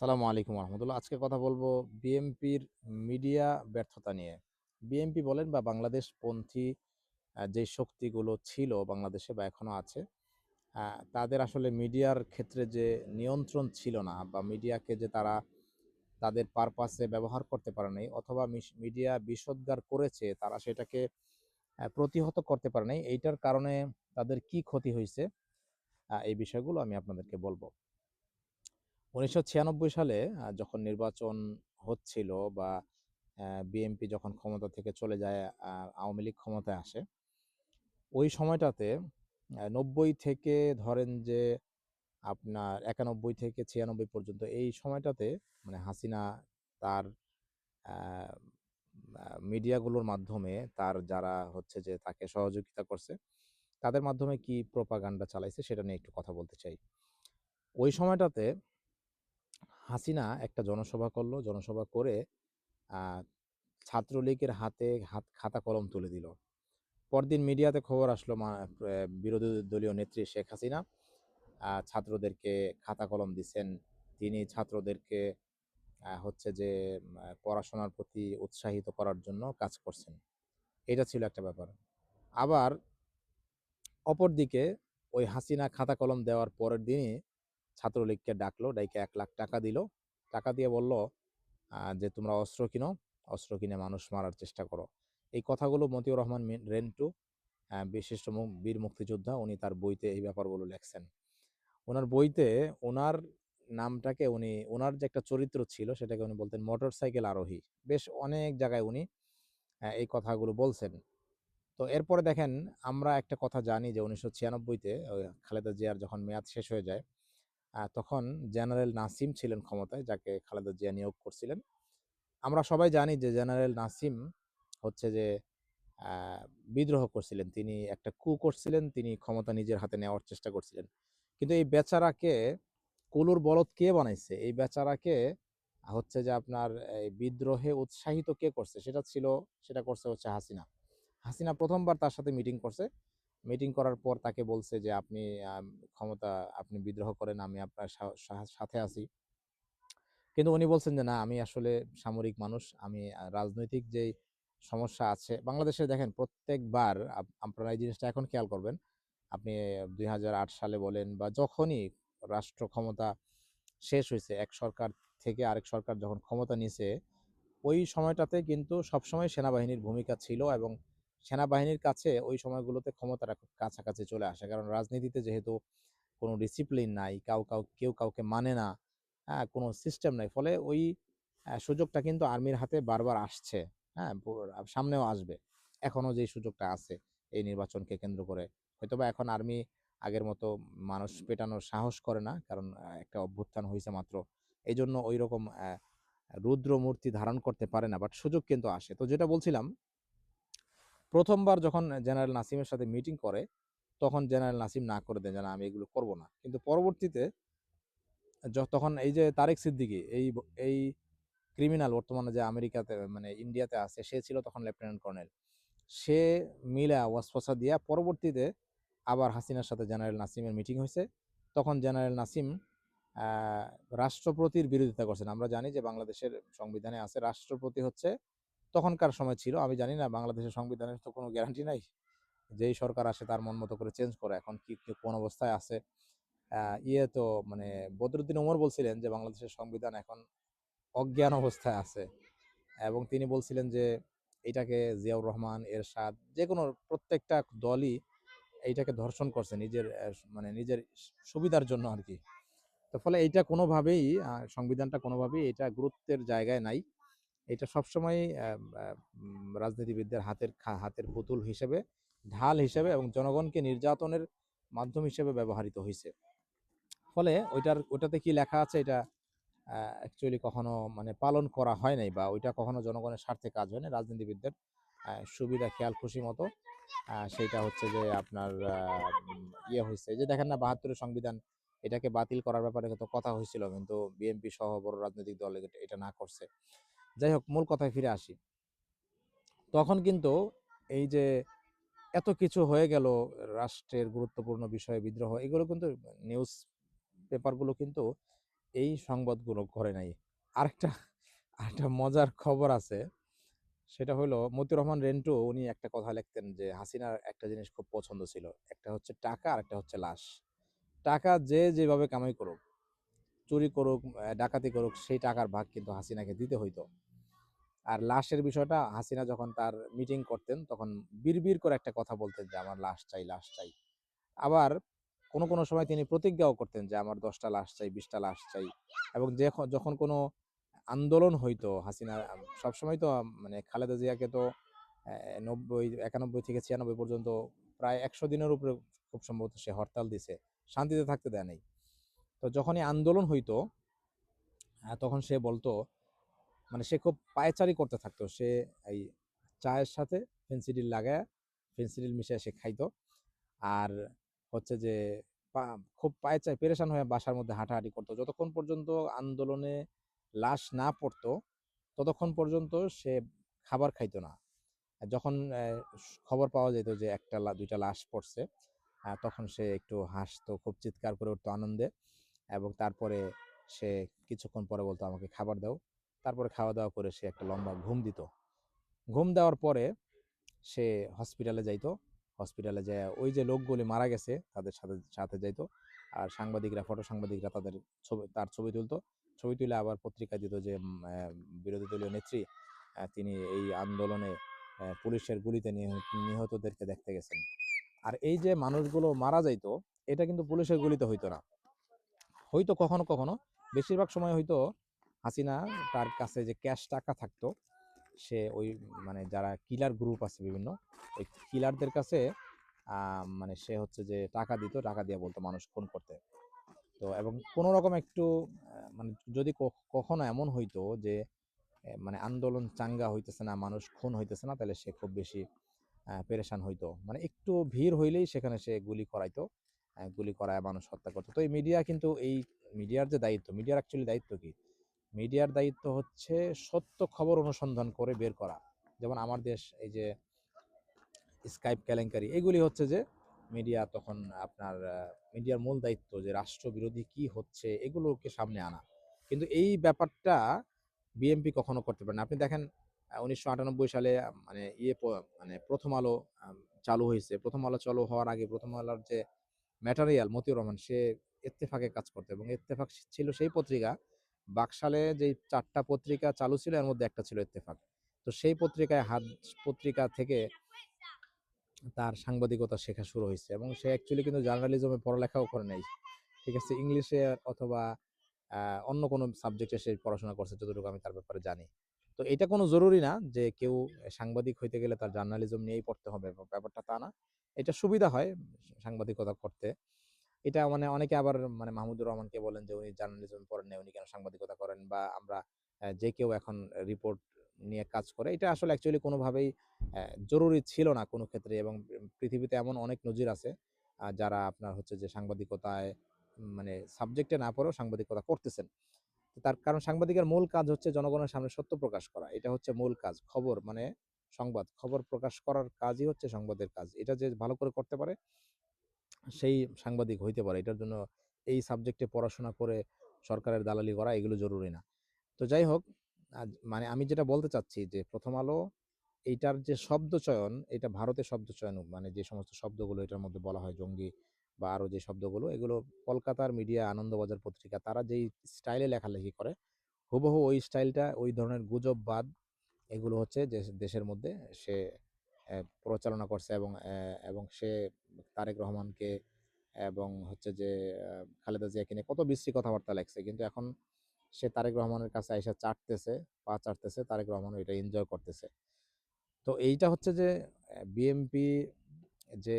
সালামু আলাইকুম রহমতুল্লাহ আজকে কথা বলব বিএনপির মিডিয়া ব্যর্থতা নিয়ে। বিএনপি বলেন বা বাংলাদেশ পন্থী যে শক্তিগুলো ছিল বাংলাদেশে বা এখনও আছে তাদের আসলে মিডিয়ার ক্ষেত্রে যে নিয়ন্ত্রণ ছিল না বা মিডিয়াকে যে তারা তাদের পারপাসে ব্যবহার করতে পারে নাই অথবা মিডিয়া বিষোদ্গার করেছে, তারা সেটাকে প্রতিহত করতে পারে নাই, এইটার কারণে তাদের কি ক্ষতি হয়েছে এই বিষয়গুলো আমি আপনাদেরকে বলব। উনিশশো ছিয়ানব্বই সালে যখন নির্বাচন হচ্ছিল বা বিএনপি যখন ক্ষমতা থেকে চলে যায় আওয়ামী লীগ ক্ষমতায় আসে, ওই সময়টাতে নব্বই থেকে ধরেন যে আপনার একানব্বই থেকে ছিয়ানব্বই পর্যন্ত এই সময়টাতে মানে হাসিনা তার মিডিয়াগুলোর মাধ্যমে তার যারা হচ্ছে যে তাকে সহযোগিতা করছে, তাদের মাধ্যমে কি প্রোপাগান্ডা চালাইছে সেটা নিয়ে একটু কথা বলতে চাই। ওই সময়টাতে হাসিনা একটা জনসভা করল। জনসভা করে ছাত্রলীগের হাতে হাত, খাতা, কলম তুলে দিল। পরদিন মিডিয়াতে খবর আসলো বিরোধী দলীয় নেত্রী শেখ হাসিনা। ছাত্রদেরকে খাতা, কলম দিচ্ছেন। তিনি ছাত্রদেরকে হচ্ছে যে পড়াশোনার প্রতি উৎসাহিত করার জন্য কাজ করছেন। এটা ছিল একটা ব্যাপার। আবার অপরদিকে ওই হাসিনা খাতা, কলম দেওয়ার পরের দিনই ছাত্রলীগকে ডাকলো ডাইকে এক লাখ টাকা দিল। টাকা দিয়ে বলল যে তোমরা অস্ত্র কিনো, অস্ত্র কিনে মানুষ মারার চেষ্টা করো। এই কথাগুলো মতিউর রহমান রেন্টু বিশিষ্ট বীর মুক্তিযোদ্ধা, উনি তার বইতে এই ব্যাপারগুলো লেখছেন। ওনার বইতে ওনার নামটাকে উনি ওনার যে একটা চরিত্র ছিল, সেটাকে উনি বলতেন মোটর সাইকেল আরোহী। বেশ অনেক জায়গায় উনি এই কথাগুলো বলছেন। তো এরপরে দেখেন, আমরা একটা কথা জানি যে উনিশশো ছিয়ানব্বইতে খালেদা জিয়ার যখন মেয়াদ শেষ হয়ে যায় তখন জেনারেল নাসিম ছিলেন ক্ষমতায়, যাকে খালেদা জিয়া নিয়োগ করছিলেন। আমরা সবাই জানি যে জেনারেল নাসিম হচ্ছে যে বিদ্রোহ করছিলেন। তিনি একটা কু করছিলেন, তিনি ক্ষমতা নিজের হাতে নেওয়ার চেষ্টা করছিলেন। কিন্তু এই বেচারাকে কুলুর বলদ কে বানাইছে? এই বেচারাকে হচ্ছে যে আপনার এই বিদ্রোহে উৎসাহিত কে করছে? সেটা ছিল, সেটা করছে হচ্ছে হাসিনা। হাসিনা প্রথমবার তার সাথে মিটিং করছে। মিটিং করার পর তাকে বলছে যে, আপনি ক্ষমতা আপনি বিদ্রোহ করেন, আমি আপনার সাথে আছি। কিন্তু উনি বলছেন যে, না, আমি আসলে সামরিক মানুষ, আমি রাজনৈতিক যেই সমস্যা আছে, বাংলাদেশে দেখেন প্রত্যেকবার আপনারা এই জিনিসটা এখন খেয়াল করবেন। আপনি দুই হাজার আট সালে বলেন বা যখনই রাষ্ট্র ক্ষমতা শেষ হয়েছে এক সরকার থেকে আরেক সরকার যখন ক্ষমতা নিছে, ওই সময়টাতে কিন্তু সবসময় সেনাবাহিনীর ভূমিকা ছিল এবং সেনাবাহিনীর কাছে ওই সময়গুলোতে ক্ষমতাটা খুব কাছাকাছি চলে আসে। কারণ রাজনীতিতে যেহেতু কোনো ডিসিপ্লিন নাই, কাউ কাউ, কেউ কাউকে মানে না হ্যাঁ কোনো সিস্টেম নাই। ফলে ওই সুযোগটা কিন্তু আর্মির হাতে বারবার আসছে হ্যাঁ সামনেও আসবে। এখনও যে সুযোগটা আছে, এই নির্বাচনকে কেন্দ্র করে। হয়তোবা এখন আর্মি আগের মতো মানুষ পেটানোর সাহস করে না, কারণ একটা অভ্যুত্থান হয়েছে মাত্র। এই জন্য ওই রকম রুদ্র মূর্তি ধারণ করতে পারে না বাট সুযোগ কিন্তু আসে। তো যেটা বলছিলাম প্রথমবার যখন জেনারেল নাসিমের সাথে মিটিং করে, তখন জেনারেল নাসিম না করে দেন যে, না, আমি এগুলো করব না। কিন্তু পরবর্তীতে তখন এই যে তারেক সিদ্দিকী, এই এই ক্রিমিনাল বর্তমানে যে আমেরিকাতে মানে ইন্ডিয়াতে আছে, সে ছিল তখন লেফটেন্যান্ট কর্নেল সে মিলা ওয়াসফসা দিয়া পরবর্তীতে আবার হাসিনার সাথে জেনারেল নাসিমের মিটিং হয়েছে তখন জেনারেল নাসিম রাষ্ট্রপতির বিরোধিতা করছেন। আমরা জানি যে বাংলাদেশের সংবিধানে আছে, রাষ্ট্রপতি হচ্ছে তখনকার সময় ছিল। আমি জানি না, বাংলাদেশের সংবিধানের তো কোনো গ্যারান্টি নাই। যেই সরকার আসে তার মন মতো করে চেঞ্জ করে। এখন কি কোন অবস্থায় আছে? ইয়ে তো মানে বদরুদ্দিন ওমর বলছিলেন যে, বাংলাদেশের সংবিধান এখন অজ্ঞান অবস্থায় আছে। এবং তিনি বলছিলেন যে, এটাকে জিয়াউর রহমান, এরশাদ যে কোনো প্রত্যেকটা দলই এইটাকে ধর্ষণ করছে নিজের মানে নিজের সুবিধার জন্য আর কি। তো ফলে এইটা কোনোভাবেই সংবিধানটা কোনোভাবেই এটা গুরুত্বের জায়গায় নাই। এটা সবসময় রাজনীতিবিদদের হাতের হাতের পুতুল হিসেবে, ঢাল হিসেবে এবং জনগণকে নির্যাতনের মাধ্যম হিসেবে ব্যবহৃত হয়েছে ফলে ওইটার, ওটাতে কি লেখা আছে? এটা অ্যাকচুয়ালি কখনো মানে পালন করা হয় নাই বা ওইটা কখনো জনগণের স্বার্থে কাজ হয় না রাজনীতিবিদদের সুবিধা, খেয়াল, খুশি মতো সেইটা হচ্ছে যে আপনার ইয়ে হয়েছে যে দেখেন না, বাহাত্তরের সংবিধান, এটাকে বাতিল করার ব্যাপারে তো কথা হয়েছিল কিন্তু বিএনপি সহ বড় রাজনৈতিক দল এটা না করছে। যাই হোক, মূল কথায় ফিরে আসি। তখন কিন্তু এই যে এত কিছু হয়ে গেল, রাষ্ট্রের গুরুত্বপূর্ণ বিষয়ে বিদ্রোহ, এগুলো কিন্তু নিউজ পেপারগুলো কিন্তু এই সংবাদগুলো করে নাই। আরেকটা আরেকটা মজার খবর আছে, সেটা হলো মতিউর রহমান রেন্টু, উনি একটা কথা লিখতেন যে হাসিনার একটা জিনিস খুব পছন্দ ছিল, একটা হচ্ছে টাকা, আর একটা হচ্ছে লাশ। টাকা যে যেভাবে কামাই করুক, চুরি করুক ডাকাতি করুক, সেই টাকার ভাগ কিন্তু হাসিনাকে দিতে হইতো। আর লাশের বিষয়টা হাসিনা যখন তার মিটিং করতেন, তখন বিড়বিড় করে একটা কথা বলতেন যে, আমার লাশ চাই লাশ চাই। আবার কোনো কোনো সময় তিনি প্রতিজ্ঞাও করতেন যে, আমার দশটা লাশ চাই, বিশটা লাশ চাই। এবং যখন কোনো আন্দোলন হইতো, হাসিনা সবসময় তো মানে খালেদা জিয়াকে তো নব্বই, একানব্বই থেকে ছিয়ানব্বই পর্যন্ত প্রায় একশো দিনের উপরে খুব সম্ভবত সে হরতাল দিছে, শান্তিতে থাকতে দেয় নাই। তো যখনই আন্দোলন হইতো তখন সে বলতো মানে সে খুব পায়চারি করতে থাকতো। সে এই চায়ের সাথে ফেন্সিডিল লাগায়, ফেন্সিডিল মিশিয়ে সে খাইতো। আর হচ্ছে যে খুব পায়চারি পেরেশান হয়ে বাসার মধ্যে হাঁটাহাঁটি করতো। যতক্ষণ পর্যন্ত আন্দোলনে লাশ না পড়তো, ততক্ষণ পর্যন্ত সে খাবার খাইতো না। যখন খবর পাওয়া যেত যে একটা দুইটা লাশ পড়ছে তখন সে একটু হাসতো, খুব চিৎকার করে উঠতো আনন্দে। এবং তারপরে সে কিছুক্ষণ পরে বলতো, আমাকে খাবার দাও। তারপরে খাওয়া দাওয়া করে সে একটা লম্বা ঘুম দিত। ঘুম দেওয়ার পরে সে হসপিটালে যাইতো। হসপিটালে যায় ওই যে লোকগুলি মারা গেছে, তাদের সাথে সাথে যাইতো। আর সাংবাদিকরা, ফটো সাংবাদিকরা তাদের ছবি, তার ছবি তুলতো। ছবি তুলে আবার পত্রিকায় দিত যে বিরোধী দলীয় নেত্রী তিনি এই আন্দোলনে পুলিশের গুলিতে নিহ- নিহতদেরকে দেখতে গেছেন। আর এই যে মানুষগুলো মারা যাইতো, এটা কিন্তু পুলিশের গুলিতে হইতো না। হয়তো কখনো কখনো, বেশিরভাগ সময় হয়তো হাসিনা তার কাছে যে ক্যাশ টাকা থাকতো, সে ওই মানে যারা কিলার গ্রুপ আছে বিভিন্ন, ওই কিলারদের কাছে মানে সে হচ্ছে যে টাকা দিত, টাকা দিয়ে বলতো মানুষ খুন করতে। তো এবং কোনো রকম একটু মানে যদি কখনো এমন হইতো যে মানে আন্দোলন চাঙ্গা হইতেছে না, মানুষ খুন হইতেছে না, তাহলে সে খুব বেশি পেরেশান হইতো। মানে একটু ভিড় হইলেই সেখানে সে গুলি করাইতো গুলি করায় মানুষ হত্যা করতো। তো এই মিডিয়া কিন্তু এই মিডিয়ার যে দায়িত্ব মিডিয়ার অ্যাকচুয়ালি দায়িত্ব কি? মিডিয়ার দায়িত্ব হচ্ছে সত্য খবর অনুসন্ধান করে বের করা। যেমন আমার দেশ, এই যে স্কাইপ কেলেঙ্কারি এগুলি হচ্ছে যে মিডিয়া তখন আপনার মিডিয়ার মূল দায়িত্ব যে রাষ্ট্রবিরোধী কি হচ্ছে এগুলোকে সামনে আনা। কিন্তু এই ব্যাপারটা বিএমপি কখনো করতে পারে না। আপনি দেখেন উনিশশো আটানব্বই সালে মানে ইয়ে মানে প্রথম আলো চালু হয়েছে। প্রথম আলো চালু হওয়ার আগে প্রথম আলোর যে ম্যাটারিয়াল মতিউর রহমান, সে ইত্তেফাকে কাজ করতো এবং ইত্তেফাক ছিল সেই পত্রিকা বাকশালে যে চারটা পত্রিকা চালু ছিল, এর মধ্যে একটা ছিল ইত্তেফাক। তো সেই পত্রিকায় হাত, পত্রিকা থেকে তার সাংবাদিকতা শেখা শুরু হয়েছে এবং সে অ্যাকচুয়ালি কিন্তু জার্নালিজমে পড়ালেখাও করে নাই। ঠিক আছে ইংলিশে অথবা অন্য কোনো সাবজেক্টে সে পড়াশোনা করছে, যতটুকু আমি তার ব্যাপারে জানি। তো এটা কোনো জরুরি না যে কেউ সাংবাদিক হইতে গেলে তার জার্নালিজম নিয়েই পড়তে হবে। ব্যাপারটা তা না। এটা সুবিধা হয় সাংবাদিকতা করতে। এটা মানে অনেকে আবার মানে মাহমুদুর রহমানকে বলেন যে, উনি জার্নালিজম পড়েন উনি কেন সাংবাদিকতা করেন বা আমরা যে কেউ এখন রিপোর্ট নিয়ে কাজ করে, এটা আসলে অ্যাকচুয়ালি কোনোভাবেই জরুরি ছিল না কোনো ক্ষেত্রে এবং পৃথিবীতে এমন অনেক নজির আছে যারা আপনার হচ্ছে যে সাংবাদিকতায় মানে সাবজেক্টে না পড়েও সাংবাদিকতা করতেছেন। তার কারণ সাংবাদিকের মূল কাজ হচ্ছে জনগণের সামনে সত্য প্রকাশ করা, এটা হচ্ছে মূল কাজ, খবর মানে সংবাদ, খবর প্রকাশ করার কাজই হচ্ছে সংবাদের কাজ, এটা যে ভালো করে করতে পারে সেই সাংবাদিক হইতে পারে। এটার জন্য এই সাবজেক্টে পড়াশোনা করে সরকারের দালালি করা এগুলো জরুরি না। তো যাই হোক মানে আমি যেটা বলতে চাচ্ছি যে, প্রথম আলো এইটার যে শব্দ চয়ন, এটা ভারতে শব্দ চয়ন মানে যে সমস্ত শব্দগুলো এটার মধ্যে বলা হয়, জঙ্গি বা আরও যে শব্দগুলো, এগুলো কলকাতার মিডিয়া আনন্দবাজার পত্রিকা, তারা যেই স্টাইলে লেখালেখি করে, হুবহু ওই স্টাইলটা ওই ধরনের গুজববাদ, এগুলো হচ্ছে যে দেশের মধ্যে সে পরিচালনা করছে এবং এবং সে তারেক রহমানকে এবং হচ্ছে যে খালেদা জিয়াকে নিয়ে কত বিশ্রী কথাবার্তা লেখছে। কিন্তু এখন সে তারেক রহমানের কাছে এসে চাটতেছে, পা চাটতেছে, তারেক রহমান এটা এনজয় করতেছে। তো এইটা হচ্ছে যে বিএমপি যে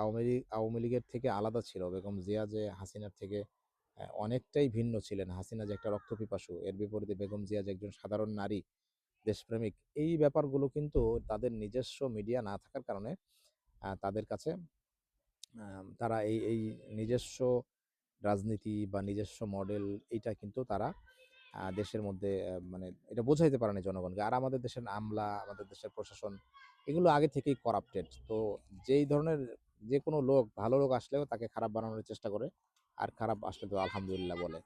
আওয়ামী লীগ, আওয়ামী লীগের থেকে আলাদা ছিল। বেগম জিয়া যে হাসিনার থেকে অনেকটাই ভিন্ন ছিলেন। হাসিনা যে একটা রক্তপিপাসু, এর বিপরীতে বেগম জিয়া যে একজন সাধারণ নারী দেশপ্রেমিক। এই ব্যাপারগুলো কিন্তু তাদের নিজস্ব মিডিয়া না থাকার কারণে তাদের কাছে তারা এই এই নিজস্ব রাজনীতি বা নিজস্ব মডেল এইটা কিন্তু তারা দেশের মধ্যে মানে এটা বোঝাইতে পারে না জনগণকে। আর আমাদের দেশের আমলা, আমাদের দেশের প্রশাসন এগুলো আগে থেকেই করাপ্টেড তো যেই ধরনের যে কোনো লোক, ভালো লোক আসলেও তাকে খারাপ বানানোর চেষ্টা করে, আর খারাপ আসলে তো আলহামদুলিল্লাহ বলে।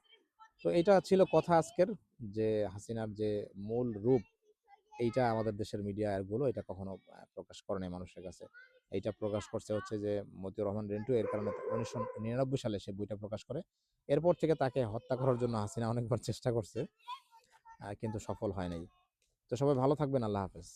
তো এটা ছিল কথা আজকের, যে হাসিনার যে মূল রূপ এইটা আমাদের দেশের মিডিয়াগুলো এটা কখনো প্রকাশ করে নাই মানুষের কাছে। এইটা প্রকাশ করছে হচ্ছে যে, মতিউর রহমান রিন্টু এর কারণে উনিশশো নিরানব্বই সালে সে বইটা প্রকাশ করে। এরপর থেকে তাকে হত্যা করার জন্য হাসিনা অনেকবার চেষ্টা করছে কিন্তু সফল হয় নাই। তো সবাই ভালো থাকবেন, আল্লাহ হাফেজ।